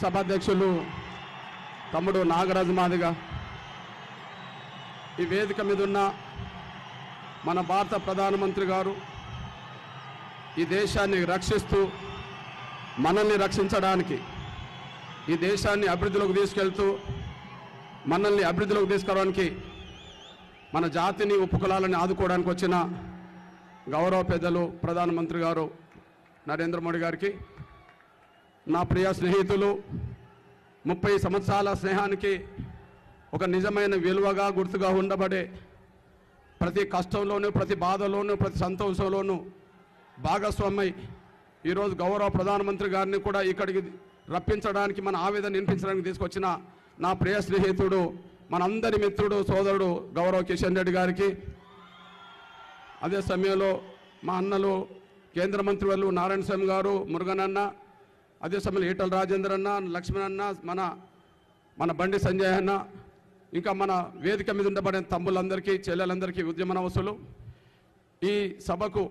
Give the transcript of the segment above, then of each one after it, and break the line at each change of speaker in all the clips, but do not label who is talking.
సభాధ్యక్షులు తమ్ముడు నాగరాజు మాదిగ. ఈ వేదిక మీద ఉన్న మన భారత ప్రధానమంత్రి గారు ఈ దేశాన్ని రక్షిస్తూ మనల్ని రక్షించడానికి ఈ దేశాన్ని అభివృద్ధిలోకి తీసుకెళ్తూ మనల్ని అభివృద్ధిలోకి తీసుకురావడానికి మన జాతిని ఉపకులాలని ఆదుకోవడానికి వచ్చిన గౌరవ పెద్దలు ప్రధానమంత్రి గారు నరేంద్ర మోడీ గారికి నా ప్రియ స్నేహితులు ముప్పై సంవత్సరాల స్నేహానికి ఒక నిజమైన విలువగా గుర్తుగా ఉండబడే ప్రతి కష్టంలోనూ ప్రతి బాధలోనూ ప్రతి సంతోషంలోనూ భాగస్వామై ఈరోజు గౌరవ ప్రధానమంత్రి గారిని కూడా ఇక్కడికి రప్పించడానికి మన ఆవేదన వినిపించడానికి తీసుకొచ్చిన నా ప్రియ స్నేహితుడు మనందరి మిత్రుడు సోదరుడు గౌరవ కిషన్ రెడ్డి గారికి. అదే సమయంలో మా అన్నలు కేంద్ర మంత్రి వాళ్ళు నారాయణ స్వామి గారు మురుగనన్న అదే సమయంలో ఈటల రాజేంద్ర అన్న లక్ష్మణ్ అన్న మన మన బండి సంజయ్ అన్న ఇంకా మన వేదిక మీద ఉండబడిన తమ్ములందరికీ చెల్లెలందరికీ ఉద్యమనవసులు ఈ సభకు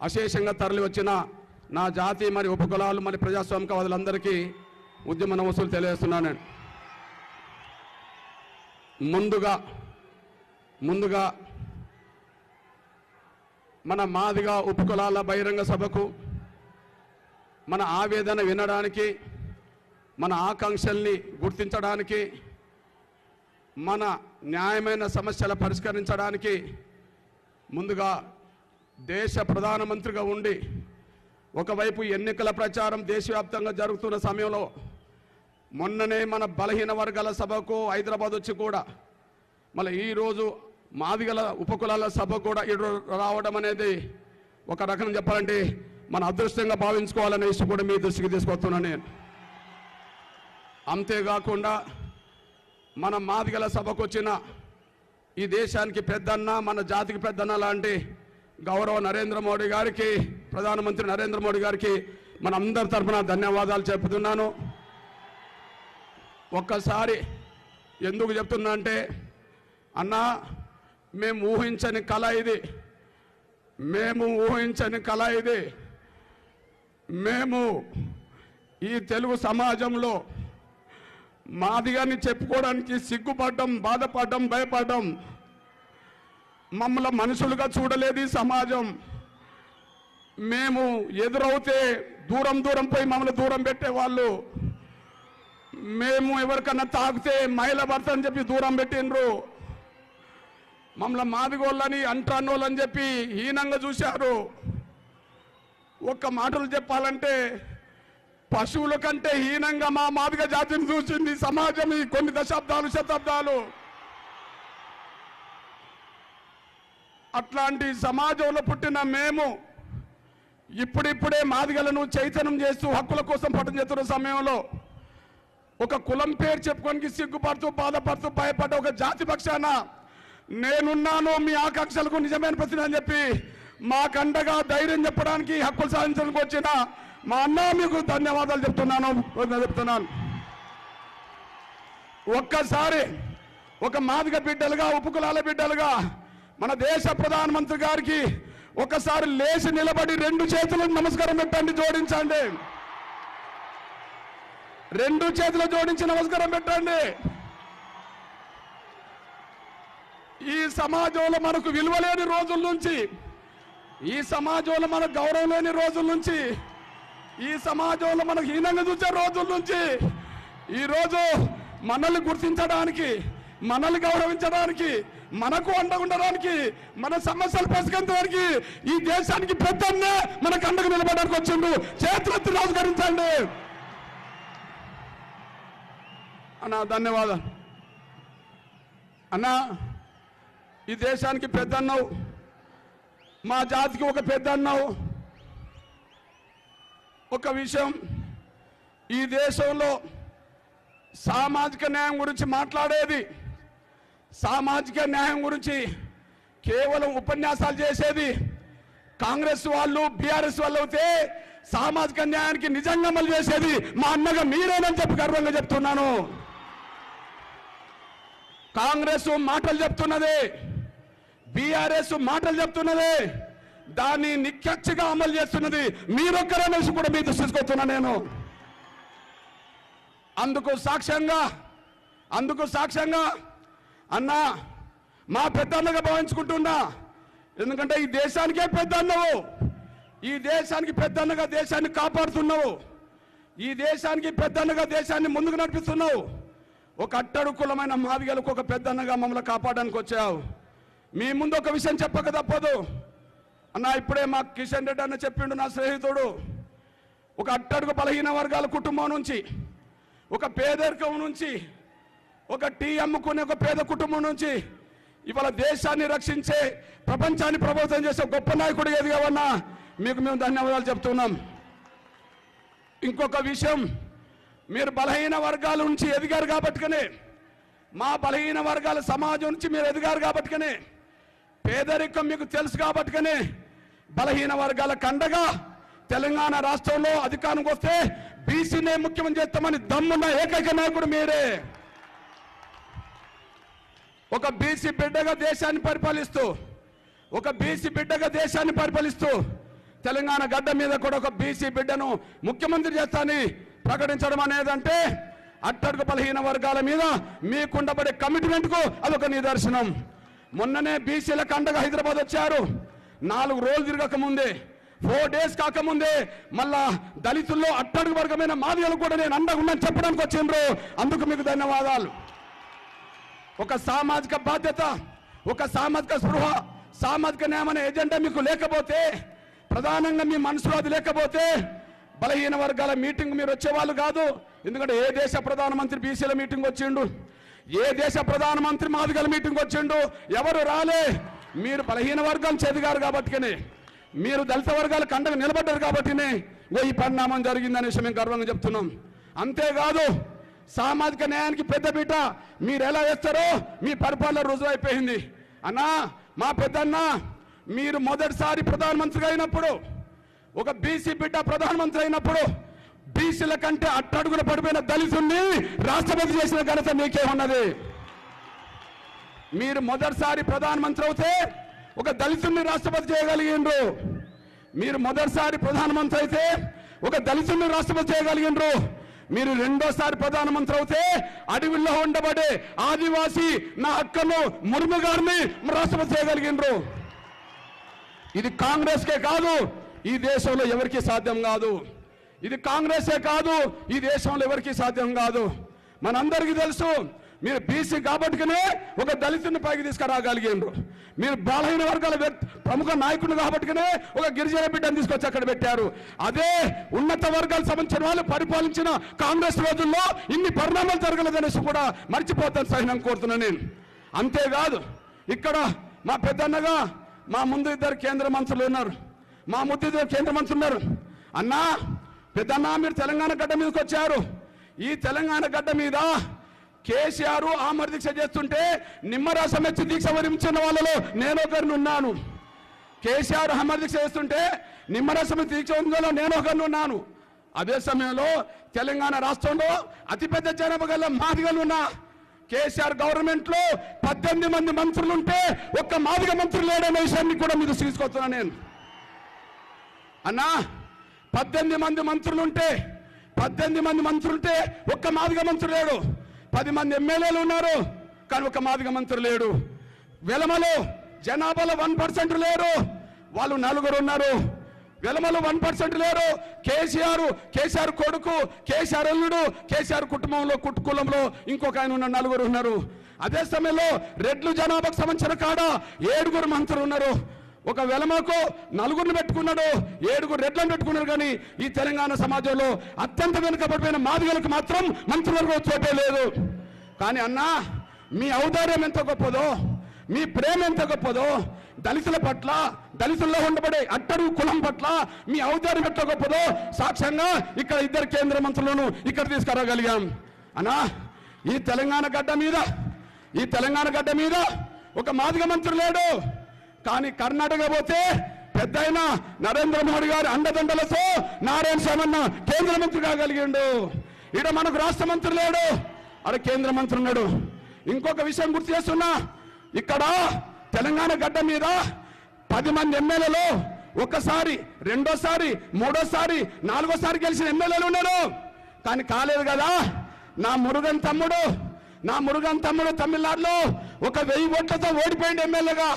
అశేషంగా తరలి వచ్చిన నా జాతి మరి ఉపకులాలు మరి ప్రజాస్వామికవాదులందరికీ ఉద్యమ నమస్సులు తెలియజేస్తున్నాను. నేను ముందుగా ముందుగా మన మాదిగా ఉపకులాల బహిరంగ సభకు మన ఆవేదన వినడానికి మన ఆకాంక్షల్ని గుర్తించడానికి మన న్యాయమైన సమస్యల పరిష్కరించడానికి ముందుగా దేశ ప్రధానమంత్రిగా ఉండి ఒకవైపు ఎన్నికల ప్రచారం దేశవ్యాప్తంగా జరుగుతున్న సమయంలో మొన్ననే మన బలహీన వర్గాల సభకు హైదరాబాద్ వచ్చి కూడా మళ్ళీ ఈరోజు మాదిగల ఉపకులాల సభ కూడా ఇటు రావడం అనేది ఒక రకం చెప్పాలంటే మన అదృష్టంగా భావించుకోవాలనే విషయం కూడా మీ దృష్టికి తీసుకొస్తున్నాను నేను. అంతేకాకుండా మన మాదిగల సభకు వచ్చిన ఈ దేశానికి పెద్దన్న మన జాతికి పెద్దన్న లాంటి గౌరవ నరేంద్ర మోడీ గారికి ప్రధానమంత్రి నరేంద్ర మోడీ గారికి మన అందరి తరఫున ధన్యవాదాలు చెప్తున్నాను. ఒక్కసారి ఎందుకు చెప్తున్నా అంటే అన్నా మేము ఊహించని కళ ఇది. మేము ఊహించని కళ ఇది. మేము ఈ తెలుగు సమాజంలో మాదిగాని చెప్పుకోవడానికి సిగ్గుపడడం బాధపడడం భయపడడం మమ్మల్ని మనుషులుగా చూడలేదు సమాజం. మేము ఎదురవుతే దూరం దూరం పోయి మమ్మల్ని దూరం పెట్టేవాళ్ళు. మేము ఎవరికన్నా తాకితే మహిళ భర్త అని చెప్పి దూరం పెట్టిండ్రు. మమ్మల్ని మాదిగోళ్ళని అంటానోళ్ళని చెప్పి హీనంగా చూశారు. ఒక్క మాటలు చెప్పాలంటే పశువుల కంటే హీనంగా మా మాదిగ జాతిని చూసింది సమాజం ఈ కొన్ని దశాబ్దాలు శతాబ్దాలు. అట్లాంటి సమాజంలో పుట్టిన మేము ఇప్పుడిప్పుడే మాదిగలను చైతన్యం చేస్తూ హక్కుల కోసం పట్టం చేస్తున్న సమయంలో ఒక కులం పేరు చెప్పుకోనికి సిగ్గుపడుతూ బాధపడుతూ భయపడ్డ ఒక జాతి పక్షాన నేనున్నాను మీ ఆకాంక్షలకు నిజమైన ప్రతిని అని చెప్పి మాకండగా ధైర్యం చెప్పడానికి హక్కులు సాధించడానికి వచ్చిన మా అన్న మీకు ధన్యవాదాలు చెప్తున్నాను చెప్తున్నాను. ఒక్కసారి ఒక మాదిక బిడ్డలుగా ఉపకులాల బిడ్డలుగా మన దేశ ప్రధానమంత్రి గారికి ఒకసారి లేచి నిలబడి రెండు చేతులను నమస్కారం పెట్టండి జోడించండి. రెండు చేతులు జోడించి నమస్కారం పెట్టండి. ఈ సమాజంలో మనకు విలువలేని రోజుల నుంచి ఈ సమాజంలో మనకు గౌరవం లేని రోజుల నుంచి ఈ సమాజంలో మనకు హీనంగా చూసే రోజుల నుంచి ఈరోజు మనల్ని గుర్తించడానికి మనల్ని గౌరవించడానికి మనకు అండగా ఉండడానికి మన సమస్యలు పరిష్కరించడానికి ఈ దేశానికి పెద్దన్నే మనకు అండగా నిలబడడానికి వచ్చిండు చేతులెత్తి నమస్కరించండి. అన్నా ధన్యవాదాలు. అన్నా ఈ దేశానికి పెద్దన్నావు మా జాతికి ఒక పెద్ద అన్నావు ఒక విషయం ఈ దేశంలో సామాజిక న్యాయం గురించి మాట్లాడేది సామాజిక న్యాయం గురించి కేవలం ఉపన్యాసాలు చేసేది కాంగ్రెస్ వాళ్ళు బీఆర్ఎస్ వాళ్ళు అయితే సామాజిక న్యాయానికి నిజంగా అమలు చేసేది మా అన్నగా మీరేనని చెప్పి గర్వంగా చెప్తున్నాను. కాంగ్రెస్ మాటలు చెప్తున్నది. బీఆర్ఎస్ మాటలు చెప్తున్నది. దాన్ని నిక్కచ్చిగా అమలు చేస్తున్నది మీరొక్కరనేసి కూడా మీ దృష్టికొస్తున్నా నేను. అందుకు సాక్ష్యంగా అందుకు సాక్ష్యంగా అన్నా మా పెద్దన్నగా భావించుకుంటున్నా. ఎందుకంటే ఈ దేశానికే పెద్ద అన్నవు ఈ దేశానికి పెద్దన్నగా దేశాన్ని కాపాడుతున్నావు. ఈ దేశానికి పెద్దన్నగా దేశాన్ని ముందుకు నడిపిస్తున్నావు. ఒక అట్టడుకులమైన మాదిగలకు ఒక పెద్దన్నగా మమ్మల్ని కాపాడడానికి వచ్చావు. మీ ముందు ఒక విషయం చెప్పక తప్పదు. అన్న ఇప్పుడే మా కిషన్ రెడ్డి అన్న చెప్పిండు నా స్నేహితుడు. ఒక అట్టడుగు బలహీన వర్గాల కుటుంబం నుంచి ఒక పేదరికం నుంచి ఒక టీ అమ్ముకునే ఒక పేద కుటుంబం నుంచి ఇవాళ దేశాన్ని రక్షించే ప్రపంచాన్ని ప్రభావితం చేసే గొప్ప నాయకుడు ఎదిగావన్నా మీకు మేము ధన్యవాదాలు చెప్తున్నాం. ఇంకొక విషయం మీరు బలహీన వర్గాల నుంచి ఎదిగారు కాబట్టికనే మా బలహీన వర్గాల సమాజం నుంచి మీరు ఎదిగారు కాబట్టికనే పేదరికం మీకు తెలుసు కాబట్టికనే బలహీన వర్గాల కండగా తెలంగాణ రాష్ట్రంలో అధికారంకి వస్తే బీసీనే ముఖ్యమంత్రి చేస్తామని దమ్మున్న ఏకైక నాయకుడు మీరే. ఒక బీసీ బిడ్డగా దేశాన్ని పరిపాలిస్తూ ఒక బీసీ బిడ్డగా దేశాన్ని పరిపాలిస్తూ తెలంగాణ గడ్డ మీద కూడా ఒక బీసీ బిడ్డను ముఖ్యమంత్రి చేస్తానని ప్రకటించడం అనేదంటే అట్టడుగు బలహీన వర్గాల మీద మీకుండబడే కమిట్మెంట్కు అదొక నిదర్శనం. మొన్ననే బీసీల కండగ హైదరాబాద్ వచ్చారు. నాలుగు రోజులు తిరగక ముందే ఫోర్ డేస్ కాకముందే మళ్ళా దళితుల్లో అట్టడుగు వర్గమైన మాదిగలు కూడా నేను అండగా ఉన్నాను చెప్పడానికి వచ్చిండ్రు. అందుకు మీకు ధన్యవాదాలు. ఒక సామాజిక బాధ్యత ఒక సామాజిక స్పృహ సామాజిక నేమన ఎజెండా మీకు లేకపోతే ప్రధానంగా మీ మనసులో అది లేకపోతే బలహీన వర్గాల మీటింగ్ మీరు వచ్చేవాళ్ళు కాదు. ఎందుకంటే ఏ దేశ ప్రధానమంత్రి బీసీల మీటింగ్ వచ్చిండు? ఏ దేశ ప్రధానమంత్రి మాదిగల మీటింగ్ వచ్చిండు? ఎవరు రాలే? మీరు బలహీన వర్గాలు చెదిగారు కాబట్టినే. మీరు దళిత వర్గాలు కండగా నిలబడ్డారు కాబట్టినే. ఓ ఈ పరిణామం జరిగిందనే విషయం మేము గర్వంగా చెప్తున్నాం. అంతేకాదు సామాజిక న్యాయానికి పెద్దపీట మీరు ఎలా వేస్తారో మీ పరిపాలన రుజువు అయిపోయింది. అన్నా మా పెద్దన్న మీరు మొదటిసారి ప్రధానమంత్రిగా అయినప్పుడు ఒక బీసీ బిడ్డ ప్రధానమంత్రి అయినప్పుడు బీసీల కంటే అట్టడుగున పడిపోయిన దళితుల్ని రాష్ట్రపతి చేసిన ఘనత మీకే ఉన్నది. మీరు మొదటిసారి ప్రధానమంత్రి అవుతే ఒక దళితుణ్ణి రాష్ట్రపతి చేయగలిగిండ్రు. మీరు మొదటిసారి ప్రధానమంత్రి అయితే ఒక దళితుల్ని రాష్ట్రపతి చేయగలిగిండ్రు. మీరు రెండోసారి ప్రధానమంత్రి అవుతే అడవిలో ఉండబడే ఆదివాసి నా అక్కను ముర్ము గారిని రాష్ట్రపతి చేయగలిగిండ్రు. ఇది కాంగ్రెస్కే కాదు ఈ దేశంలో ఎవరికీ సాధ్యం కాదు. ఇది కాంగ్రెసే కాదు ఈ దేశంలో ఎవరికీ సాధ్యం కాదు. మనందరికీ తెలుసు మీరు బీసీ కాబట్టికనే ఒక దళితుని పైకి తీసుకురాగలిగిండ్రు మీరు బలహీన వర్గాల ప్రముఖ నాయకుడు కాబట్టికనే ఒక గిరిజన బిడ్డను తీసుకొచ్చి అక్కడ పెట్టారు. అదే ఉన్నత వర్గాలకు సంబంధించిన వాళ్ళు పరిపాలించిన కాంగ్రెస్ రోజుల్లో ఇన్ని పరిణామాలు జరగలేదనేసి కూడా మర్చిపోతాను సహనం కోరుతున్నాను నేను. అంతేకాదు ఇక్కడ మా పెద్దన్నగా మా ముందు ఇద్దరు కేంద్ర మంత్రులు ఉన్నారు. మా ముద్దు ఇద్దరు కేంద్ర మంత్రులు ఉన్నారు. అన్నా పెద్దన్నా మీరు తెలంగాణ గడ్డ మీదకి వచ్చారు. ఈ తెలంగాణ గడ్డ మీద కేసీఆర్ ఆమర దీక్ష చేస్తుంటే నిమ్మరసం ఎచ్చి దీక్ష వరించిన వాళ్ళలో నేను ఒకరిని ఉన్నాను. కేసీఆర్ ఆమర దీక్ష చేస్తుంటే నిమ్మరసం దీక్ష వరించిన నేను ఒకరిని ఉన్నాను. అదే సమయంలో తెలంగాణ రాష్ట్రంలో అతిపెద్ద జనాభా గల మాదిగలు ఉన్నా కేసీఆర్ గవర్నమెంట్లో పద్దెనిమిది మంది మంత్రులు ఉంటే ఒక్క మాదిగ మంత్రులు లేడనే విషయాన్ని కూడా మీకు తీసుకొస్తున్నా నేను. అన్నా పద్దెనిమిది మంది మంత్రులు ఉంటే పద్దెనిమిది మంది మంత్రులు ఉంటే ఒక్క మాదిగ మంత్రులు లేడు. పది మంది ఎమ్మెల్యేలు ఉన్నారు కానీ ఒక మాదిగ మంత్రులు లేడు. వెలమలో జనాభాలో వన్ పర్సెంట్ లేరు. వాళ్ళు నలుగురు ఉన్నారు. వెలమలు వన్ పర్సెంట్ లేరు. కేసీఆర్ కేసీఆర్ కొడుకు కేసీఆర్ అల్లుడు కేసీఆర్ కుటుంబంలో కుటుంబంలో ఇంకొక ఆయన ఉన్న నలుగురు ఉన్నారు. అదే సమయంలో రెడ్లు జనాభాకు సంబంధించిన కాడ ఏడుగురు మంత్రులు ఉన్నారు. ఒక వెలమకు నలుగురిని పెట్టుకున్నాడు ఏడుగురు రెడ్లను పెట్టుకున్నారు కానీ ఈ తెలంగాణ సమాజంలో అత్యంత వెనుకబడిపోయిన మాదిగలకు మాత్రం మంత్రివర్గం చోటే లేదు. కానీ అన్నా మీ ఔదార్యం ఎంత గొప్పదో మీ ప్రేమ ఎంత గొప్పదో దళితుల పట్ల దళితుల్లో ఉండబడే అట్టడుగు కులం పట్ల మీ ఔదార్యం ఎట్లా గొప్పదో సాక్ష్యంగా ఇక్కడ ఇద్దరు కేంద్ర మంత్రులను ఇక్కడ తీసుకురాగలిగాం. అన్నా ఈ తెలంగాణ గడ్డ మీద ఈ తెలంగాణ గడ్డ మీద ఒక మాదిగ మంత్రి లేడు. కానీ కర్ణాటక పోతే పెద్ద నరేంద్ర మోడీ గారి అండదండలతో నారాయణ సామన్న కేంద్ర మంత్రి కాగలిగిండు ఈడ మనకు రాష్ట్ర మంత్రి లేడు. అక్కడ కేంద్ర మంత్రి ఉన్నాడు. ఇంకొక విషయం గుర్తు చేస్తున్నా. ఇక్కడ తెలంగాణ గడ్డ మీద పది మంది ఎమ్మెల్యేలు ఒకసారి రెండోసారి మూడోసారి నాలుగోసారి గెలిచిన ఎమ్మెల్యేలు ఉన్నారు. కానీ కాలేదు కదా. నా మురుగన్ తమ్ముడు నా మురుగన్ తమ్ముడు తమిళనాడులో ఒక వెయ్యి ఓట్లతో ఓడిపోయింది ఎమ్మెల్యేగా.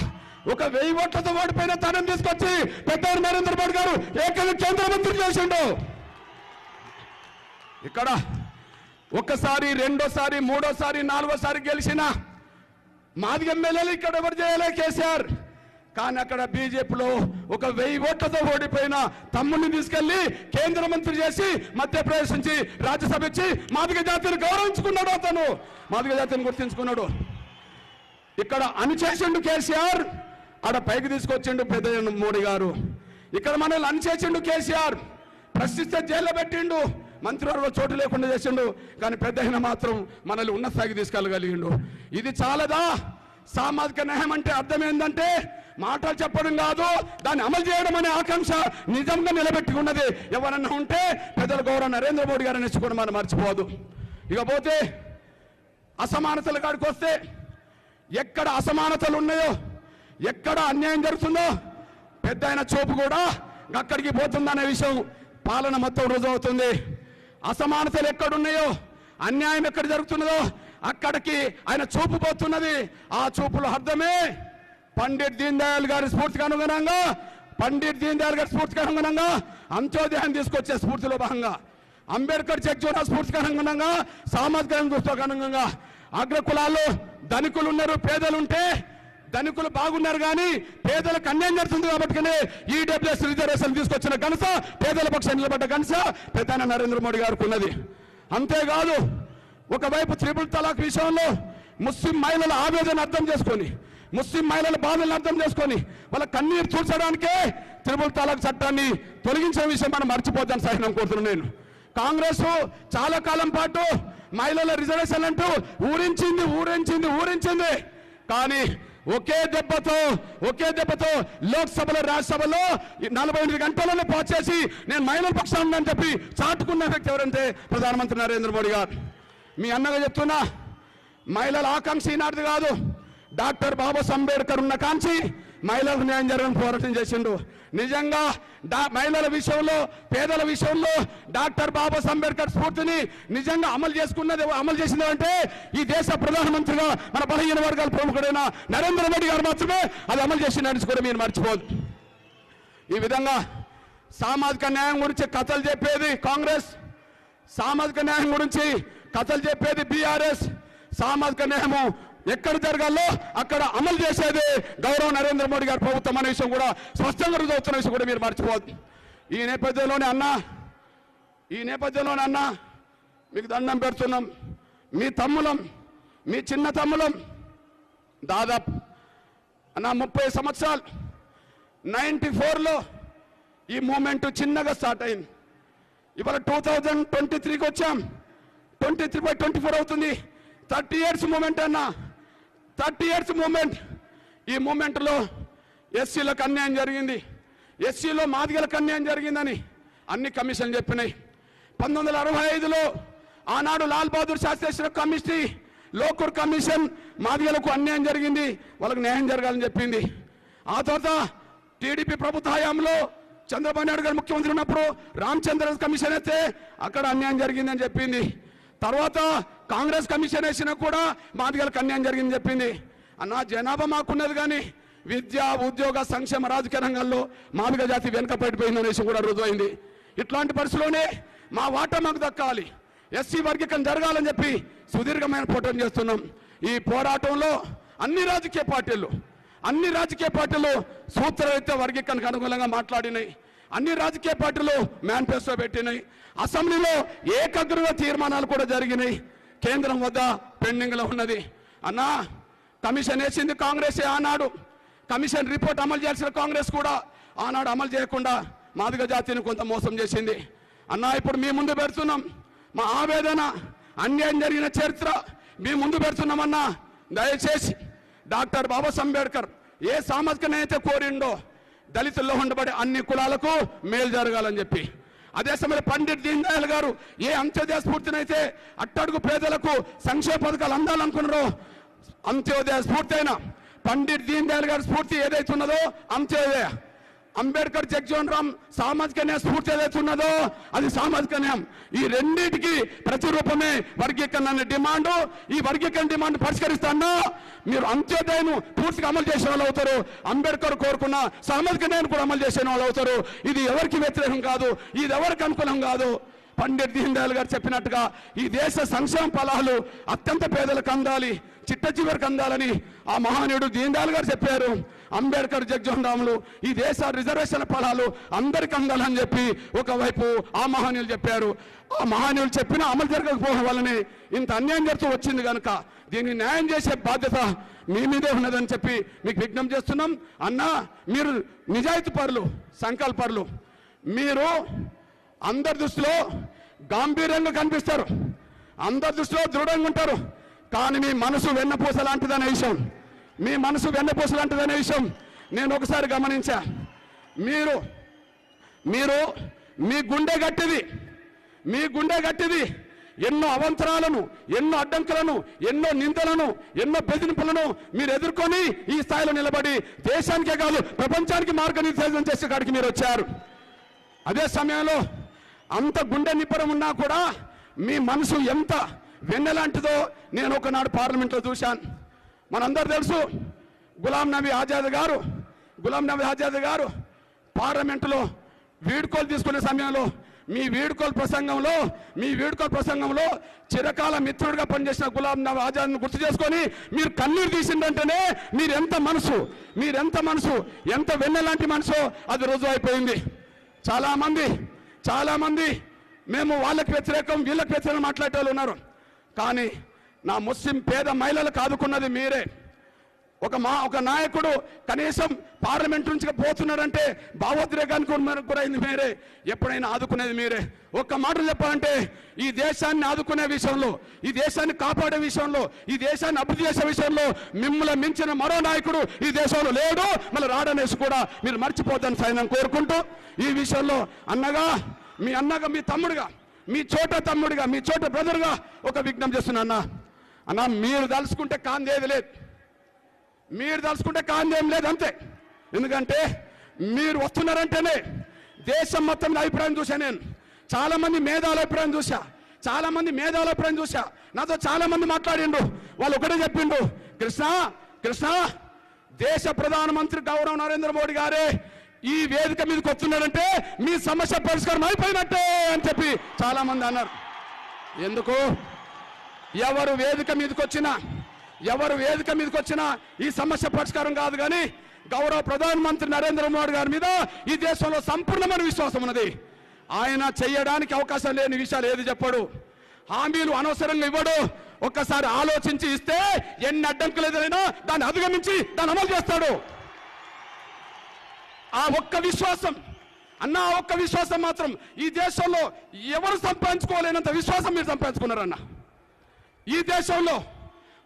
ఒక వెయ్యి ఓట్లతో ఓడిపోయిన తనం తీసుకొచ్చి పెద్ద నరేంద్ర మోడీ గారు ఏకంగా కేంద్ర మంత్రి చేసిండు. ఇక్కడ ఒక్కసారి రెండోసారి మూడోసారి నాలుగోసారి గెలిచిన మాది ఎమ్మెల్యేలు ఇక్కడ ఎవరు చేయలే కేసీఆర్. కానీ అక్కడ బీజేపీలో ఒక వెయ్యి ఓట్లతో ఓడిపోయిన తమ్ముడిని తీసుకెళ్ళి కేంద్ర మంత్రి చేసి మధ్యప్రదేశ్ నుంచి రాజ్యసభ ఇచ్చి మాదిగ జాతిని గౌరవించుకున్నాడు అతను. మాదిగ జాతిని గుర్తించుకున్నాడు. ఇక్కడ అణిచేసిండు కేసీఆర్. ఆడ పైకి తీసుకొచ్చిండు పెద్ద మోడీ గారు. ఇక్కడ మనల్ని అణిచేసిండు కేసీఆర్. ప్రశ్నిస్తే జైల్లో పెట్టిండు. మంత్రివర్గ చోటు లేకుండా చేసిండు. కానీ పెద్ద మాత్రం మనల్ని ఉన్న స్థాయికి తీసుకెళ్ళగలిగిండు. ఇది చాలదా? సామాజిక న్యాయం అంటే అర్థం ఏంటంటే మాటలు చెప్పడం కాదు దాన్ని అమలు చేయడం అనే ఆకాంక్ష నిజంగా నిలబెట్టుకున్నది ఎవరన్నా ఉంటే పెద్దల గౌరవ నరేంద్ర మోడీ గారు నేర్చుకోవడం మనం మర్చిపోదు. ఇకపోతే అసమానతల కాడికి వస్తే ఎక్కడ అసమానతలు ఉన్నాయో ఎక్కడ అన్యాయం జరుగుతుందో పెద్ద చూపు కూడా అక్కడికి పోతుందనే విషయం పాలన మొత్తం రుజువుతుంది అసమానతలు ఎక్కడున్నాయో అన్యాయం ఎక్కడ జరుగుతున్నదో అక్కడికి ఆయన చూపు పోతున్నది. ఆ చూపులో అర్థమే పండిట్ దీన్ దయాళ్ గారి స్ఫూర్తికి అనుగుణంగా పండిట్ దీన్ దయాళ్ గారి స్ఫూర్తికి అనుగుణంగా అంత్యోదయాన్ని తీసుకొచ్చే స్ఫూర్తిలో భాగంగా అంబేద్కర్ చెక్ స్ఫూర్తికి అనుగుణంగా సామాజిక దృష్టికి అనుగుణంగా అగ్రకులాల్లో ధనికులు ఉన్నారు పేదలు ఉంటే ధనికులు బాగున్నారు కానీ పేదలకు అన్యాయం జరుగుతుంది కాబట్టి ఈడబ్ల్యూఎస్ రిజర్వేషన్ తీసుకొచ్చిన కనుస పేదల పక్షం నిలబడ్డ కనుస ప్రధాని నరేంద్ర మోడీ గారికి ఉన్నది. అంతేకాదు ఒకవైపు త్రిపుల్ తలాక్ విషయంలో ముస్లిం మహిళల ఆవేదన అర్థం చేసుకొని ముస్లిం మహిళల బాధలను అర్థం చేసుకొని వాళ్ళ కన్నీరు చూర్చడానికే త్రిపుల్ తలాక్ చట్టాన్ని తొలగించిన విషయం మనం మర్చిపోద్దని సహనం కోరుతున్నాను నేను. కాంగ్రెస్ చాలా కాలం పాటు మహిళల రిజర్వేషన్ అంటూ ఊరించింది ఊరించింది ఊరించింది. కానీ ఒకే దెబ్బతో ఒకే దెబ్బతో లోక్సభలో రాజ్యసభలో నలభై ఎనిమిది గంటలను పాచేసి నేను మైనర్ పక్షాన్ని చెప్పి చాటుకున్న వ్యక్తి ఎవరంటే ప్రధానమంత్రి నరేంద్ర మోడీ గారు. మీ అన్నగా చెప్తున్నా మహిళల ఆకాంక్ష ఈనాటిది కాదు. డాక్టర్ బాబాసాహెబ్ అంబేద్కర్ ఉన్న కాంచి మహిళలకు న్యాయం జరగని పోరాటం చేసిండు. నిజంగా మహిళల విషయంలో పేదల విషయంలో డాక్టర్ బాబాసాహెబ్ అంబేద్కర్ స్ఫూర్తిని నిజంగా అమలు చేసుకున్నది అమలు చేసింది అంటే ఈ దేశ ప్రధానమంత్రిగా మన బలహీన వర్గాల ప్రముఖుడైన నరేంద్ర మోడీ గారు మాత్రమే అది అమలు చేసినట్టు కూడా మీరు మర్చిపోదు. ఈ విధంగా సామాజిక న్యాయం గురించి కథలు చెప్పేది కాంగ్రెస్ సామాజిక న్యాయం గురించి కథలు చెప్పేది బీఆర్ఎస్ సామాజిక న్యాయము ఎక్కడ జరగాలో అక్కడ అమలు చేసేది గౌరవ నరేంద్ర మోడీ గారి ప్రభుత్వం అనే విషయం కూడా స్పష్టంగా రుజువుతున్న విషయం కూడా మీరు మర్చిపోవద్దు. ఈ నేపథ్యంలోనే అన్నా ఈ నేపథ్యంలోనే అన్న మీకు దండం పెడుతున్నాం. మీ తమ్ములం మీ చిన్న తమ్ములం దాదాపు అన్న ముప్పై సంవత్సరాలు నైంటీ ఫోర్లో ఈ మూమెంట్ చిన్నగా స్టార్ట్ అయింది. ఇవాళ టూ థౌజండ్ ట్వంటీ త్రీకి వచ్చాం. Twenty three by twenty four అవుతుంది. థర్టీ ఇయర్స్ మూమెంట్ అన్నా. Thirty years moment. ఈ మూమెంట్లో ఎస్సీలకు అన్యాయం జరిగింది. ఎస్సీలో మాదిగలకు అన్యాయం జరిగిందని అన్ని కమిషన్లు చెప్పినాయి. పంతొమ్మిది వందల అరవై ఐదులో ఆనాడు లాల్ బహదూర్ శాస్త్రి చేసిన కమిటీ లోకూర్ కమిషన్ మాదిగలకు అన్యాయం జరిగింది. వాళ్ళకు న్యాయం జరగాలని చెప్పింది. ఆ తర్వాత టీడీపీ ప్రభుత్వ హయాంలో చంద్రబాబు నాయుడు గారు ముఖ్యమంత్రి ఉన్నప్పుడు రామచంద్ర కమిషన్ అయితే అక్కడ అన్యాయం జరిగిందని చెప్పింది. తర్వాత కాంగ్రెస్ కమిషన్ వేసినా కూడా మాదిగలకు అన్యాయం జరిగింది చెప్పింది. అన్న జనాభా మాకున్నది కానీ విద్య ఉద్యోగ సంక్షేమ రాజకీయ రంగంలో మాదిగ జాతి వెనుకబడిపోయిందనే అనేసి కూడా రుజువైంది ఇట్లాంటి పరిస్థితిలోనే మా వాటా మాకు దక్కాలి. ఎస్సీ వర్గీకరణ జరగాలని చెప్పి సుదీర్ఘమైన పోరాటం చేస్తున్నాం. ఈ పోరాటంలో అన్ని రాజకీయ పార్టీలు అన్ని రాజకీయ పార్టీలు సూత్రరీత్యా వర్గీకరణకు అనుకూలంగా మాట్లాడినాయి. అన్ని రాజకీయ పార్టీలు మేనిఫెస్టో పెట్టినాయి. అసెంబ్లీలో ఏకగ్రవ తీర్మానాలు కూడా జరిగినాయి. కేంద్రం వద్ద పెండింగ్లో ఉన్నది. అన్నా కమిషన్ వేసింది కాంగ్రెస్ ఆనాడు. కమిషన్ రిపోర్ట్ అమలు చేయాల్సిన కాంగ్రెస్ కూడా ఆనాడు అమలు చేయకుండా మాదిగ జాతిని కొంత మోసం చేసింది. అన్నా ఇప్పుడు మీ ముందు పెడుతున్నాం. మా ఆవేదన అన్యాయం జరిగిన చరిత్ర మీ ముందు పెడుతున్నామన్నా దయచేసి డాక్టర్ బాబాసాహెబ్ అంబేద్కర్ ఏ సామాజిక నేత కోరిండో దళితుల్లో ఉండబడే అన్ని కులాలకు మేలు జరగాలని చెప్పి. అదే సమయంలో పండిట్ దీన్ దయాళ్ గారు ఏ అంత్యోదయ స్ఫూర్తినైతే అట్టడుగు పేదలకు సంక్షేమ పథకాలు అందాలనుకున్నారో అంత్యోదయ స్ఫూర్తి అయినా పండిట్ దీన్ దయాళ్ గారి స్ఫూర్తి ఏదైతే ఉన్నదో అంత్యోదయ. అంబేద్కర్ జగ్జీవన్ రామ్ సామాజిక న్యాయ స్ఫూర్తి ఏదైతే ఉన్నదో అది సామాజిక న్యాయం. ఈ రెండింటికి ప్రతిరూపమే వర్గీకరణ అనే డిమాండ్. ఈ వర్గీకరణ డిమాండ్ పరిష్కరిస్తాను మీరు అంత్యోదయం పూర్తిగా అమలు చేసిన వాళ్ళు అవుతారు. అంబేద్కర్ కోరుకున్న సామాజిక న్యాయం కూడా అమలు చేసిన వాళ్ళు అవుతారు. ఇది ఎవరికి వ్యతిరేకం కాదు ఇది ఎవరికి అనుకూలం కాదు. పండిట్ దీన్ దయాళ్ గారు చెప్పినట్టుగా ఈ దేశ సంక్షేమ ఫలాలు అత్యంత పేదలకు అందాలి చిట్ట చివరికి అందాలని ఆ మహానీయుడు దీన్ దయాళ్ గారు చెప్పారు. అంబేద్కర్ జగ్జోహన్ ఈ దేశ రిజర్వేషన్ ఫలాలు అందరికి అందాలని చెప్పి ఒకవైపు ఆ మహానీయులు చెప్పారు. ఆ మహానీయులు చెప్పిన అమలు జరగకపోవడం వల్లనే ఇంత అన్యాయం జరుగుతూ వచ్చింది కనుక దీన్ని న్యాయం చేసే బాధ్యత మీ మీదే ఉన్నదని చెప్పి మీకు విజ్ఞప్తి చేస్తున్నాం. అన్నా మీరు నిజాయితీ పరులు సంకల్పరులు మీరు అందరి దృష్టిలో గాంభీర్యంగా కనిపిస్తారు. అందరి దృష్టిలో దృఢంగా ఉంటారు. కానీ మీ మనసు వెన్నపూస లాంటిదనే విషయం. మీ మనసు వెన్నపూస లాంటిదనే విషయం నేను ఒకసారి గమనించా. మీరు మీరు మీ గుండె గట్టిది. మీ గుండె గట్టిది. ఎన్నో అవంతరాలను ఎన్నో అడ్డంకులను ఎన్నో నిందలను ఎన్నో బెదిరింపులను మీరు ఎదుర్కొని ఈ స్థాయిలో నిలబడి దేశానికే కాదు ప్రపంచానికి మార్గనిర్దేశం చేసే కాడికి మీరు వచ్చారు. అదే సమయంలో అంత గుండె నిబ్బరం ఉన్నా కూడా మీ మనసు ఎంత వెన్నెలాంటిదో నేను ఒకనాడు పార్లమెంట్లో చూశాను. మనందరూ తెలుసు గులాం నబీ ఆజాద్ గారు గులాం నబీ ఆజాద్ గారు పార్లమెంటులో వీడ్కోలు తీసుకునే సమయంలో మీ వీడ్కోలు ప్రసంగంలో మీ వీడ్కోలు ప్రసంగంలో చిరకాల మిత్రుడిగా పనిచేసిన గులాం నబీ ఆజాద్ను గుర్తు చేసుకొని మీరు కన్నీరు తీసిందంటేనే మీరు ఎంత మనసు మీరెంత మనసు ఎంత వెన్నెలాంటి మనసో అది రుజువు అయిపోయింది. చాలామంది చాలామంది మేము వాళ్ళకి వ్యతిరేకం వీళ్ళకి వ్యతిరేకం మాట్లాడే వాళ్ళు ఉన్నారు. కానీ నా ముస్లిం పేద మహిళలకు ఆదుకున్నది మీరే. ఒక మా ఒక నాయకుడు కనీసం పార్లమెంట్ నుంచి పోతున్నాడంటే భావోద్రేకానికి గురైంది మీరే. ఎప్పుడైనా ఆదుకునేది మీరే. ఒక్క మాట చెప్పాలంటే ఈ దేశాన్ని ఆదుకునే విషయంలో ఈ దేశాన్ని కాపాడే విషయంలో ఈ దేశాన్ని అభివృద్ధి చేసే విషయంలో మిమ్మల్ని మించిన మరో నాయకుడు ఈ దేశంలో లేడు. మళ్ళీ రాడనేసి కూడా మీరు మర్చిపోద్దని సైన్యం కోరుకుంటూ ఈ విషయంలో అన్నగా మీ అన్నగా మీ తమ్ముడుగా మీ చోట తమ్ముడిగా మీ చోట బ్రదర్గా ఒక విఘ్నం చేస్తున్నా అన్న. అన్న మీరు తలుచుకుంటే కాందేది లేదు. మీరు తలుచుకుంటే కాందేం లేదు అంతే. ఎందుకంటే మీరు వస్తున్నారంటేనే దేశం మొత్తం మీద అభిప్రాయం చూసా నేను. చాలా మంది మేధావుల అభిప్రాయం చూసా చాలా మంది మేధావుల అభిప్రాయం చూసా నాతో చాలా మంది మాట్లాడిండు వాళ్ళు ఒకటే చెప్పిండు కృష్ణ కృష్ణ దేశ ప్రధానమంత్రి గౌరవ నరేంద్ర మోడీ గారే ఈ వేదిక మీదకి వస్తున్నాడంటే మీ సమస్య పరిష్కారం అయిపోయినట్టే అని చెప్పి చాలా మంది అన్నారు. ఎందుకు? ఎవరు వేదిక మీదకి వచ్చినా ఎవరు వేదిక మీదకి వచ్చినా ఈ సమస్య పరిష్కారం కాదు కానీ గౌరవ ప్రధానమంత్రి నరేంద్ర మోడీ గారి మీద ఈ దేశంలో సంపూర్ణమైన విశ్వాసం ఉన్నది. ఆయన చేయడానికి అవకాశం లేని విషయాలు ఏది చెప్పడు. హామీలు అనవసరంగా ఇవ్వడు. ఒక్కసారి ఆలోచించి ఇస్తే ఎన్ని అడ్డంకులు ఎదురైనా దాన్ని అధిగమించి దాన్ని అమలు చేస్తాడు. ఆ ఒక్క విశ్వాసం అన్న ఆ ఒక్క విశ్వాసం మాత్రం ఈ దేశంలో ఎవరు సంపాదించుకోలేనంత విశ్వాసం మీరు సంపాదించుకున్నారన్నా. ఈ దేశంలో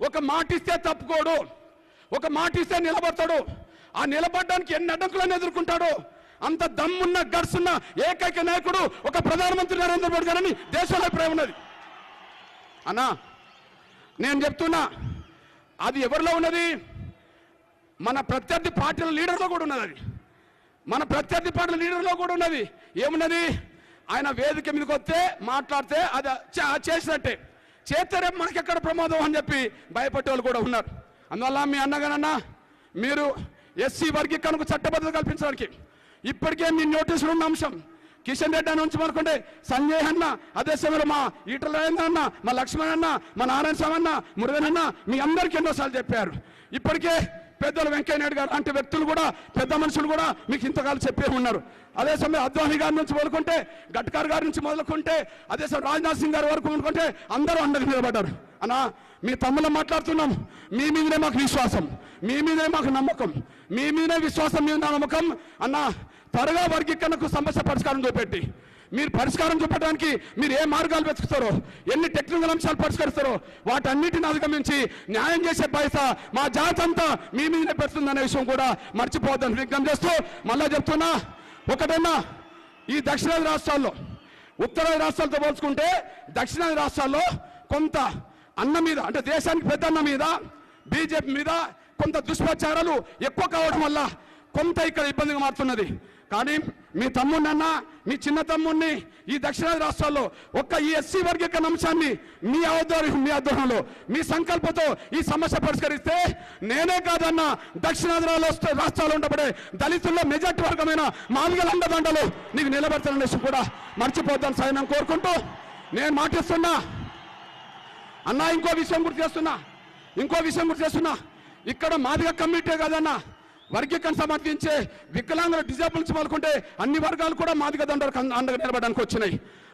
ఒక మాట ఇస్తే తప్పుకోడు ఒక మాట ఇస్తే నిలబడతాడు. ఆ నిలబడడానికి ఎన్ని అడ్డంకులను ఎదుర్కొంటాడు అంత దమ్మున్న గడ్స్ ఉన్న ఏకైక నాయకుడు ఒక ప్రధానమంత్రి నరేంద్ర మోడీ గారని దేశంలో అభిప్రాయం ఉన్నది. అన్నా నేను చెప్తున్నా అది ఎవరిలో ఉన్నది? మన ప్రత్యర్థి పార్టీల లీడర్లో కూడా ఉన్నది అది. మన ప్రత్యర్థి పార్టీల లీడర్లో కూడా ఉన్నది. ఏమున్నది? ఆయన వేదిక మీదకి వస్తే మాట్లాడితే అది చేసినట్టే. చేస్తే రేపు మనకి ఎక్కడ ప్రమాదం అని చెప్పి భయపడేవాళ్ళు కూడా ఉన్నారు. అందువల్ల మీ అన్నగానన్నా మీరు ఎస్సీ వర్గీకరణకు చట్టబద్ధత కల్పించడానికి ఇప్పటికే మీ నోటీసులు ఉన్న అంశం కిషన్ రెడ్డి అని ఉంచి అనుకుంటే సంజయ్ అన్న అదే సమయంలో మా ఈటల రాజేంద్ర అన్న మా లక్ష్మణ్ అన్న మా నారాయణ స్వామి అన్న మురుగన్ అన్న మీ అందరికీ ఎన్నోసార్లు చెప్పారు. ఇప్పటికే పెద్దలు వెంకయ్య నాయుడు గారు లాంటి వ్యక్తులు కూడా పెద్ద మనుషులు కూడా మీకు ఇంతకాలం చెప్పే ఉన్నారు. అదే సమయం అద్వాని గారి నుంచి మొదలుకుంటే గడ్కర్ గారి నుంచి మొదలుకుంటే అదే సమయం రాజ్నాథ్ సింగ్ గారి వరకు అనుకుంటే అందరూ అండగా నిలబడ్డారు. అన్నా మీ తమ్ముళ్ళం మాట్లాడుతున్నాం. మీ మీదనే మాకు విశ్వాసం. మీ మీదే మాకు నమ్మకం. మీ మీదే విశ్వాసం మీద నమ్మకం. అన్నా త్వరగా వర్గీకరణకు సమస్య పరిష్కారం చూపెట్టి. మీరు పరిష్కారం చూపడానికి మీరు ఏ మార్గాలు వెతుకుతారో ఎన్ని టెక్నికల్ అంశాలు పరిష్కరిస్తారో వాటన్నిటిని అధిగమించి న్యాయం చేసే బాధ్యత మా జాతి అంతా మీ మీదనే పెడుతుందనే విషయం కూడా మర్చిపోద్దని విజ్ఞప్తి చేస్తూ మళ్ళా చెప్తున్నా. ఒకటన్నా ఈ దక్షిణాది రాష్ట్రాల్లో ఉత్తరాది రాష్ట్రాలతో పోల్చుకుంటే దక్షిణాది రాష్ట్రాల్లో కొంత అన్న మీద అంటే దేశానికి పెద్ద అన్న మీద బీజేపీ మీద కొంత దుష్ప్రచారాలు ఎక్కువ కావడం వల్ల కొంత ఇక్కడ ఇబ్బందిగా మారుతున్నది. కానీ మీ తమ్ముడినన్నా మీ చిన్న తమ్ముడిని ఈ దక్షిణాది రాష్ట్రాల్లో ఒక్క ఈ ఎస్సీ వర్గీకరణ అంశాన్ని మీ ఆధ్వర్యం మీ ఆధ్వర్యంలో మీ సంకల్పంతో ఈ సమస్య పరిష్కరిస్తే నేనే కాదన్నా దక్షిణాది రాష్ట్రాలు ఉండబడే దళితుల్లో మెజార్టీ వర్గమైన మాదిగల అండదండలు నీకు నిలబెడతాననే కూడా మర్చిపోతాను సార్ కోరుకుంటూ నేను మాటిస్తున్నా. అన్నా ఇంకో విషయం గుర్తు చేస్తున్నా. ఇంకో విషయం గుర్తు చేస్తున్నా. ఇక్కడ మాదిగ కమ్యూనిటీ కాదన్నా వర్గీకరణ సమర్థించే వికలాంగులు డిజేబుల్స్ పాల్గొంటే అన్ని వర్గాలు కూడా మాదిగ దండలకు అండగా నిలబడడానికి వచ్చినాయి.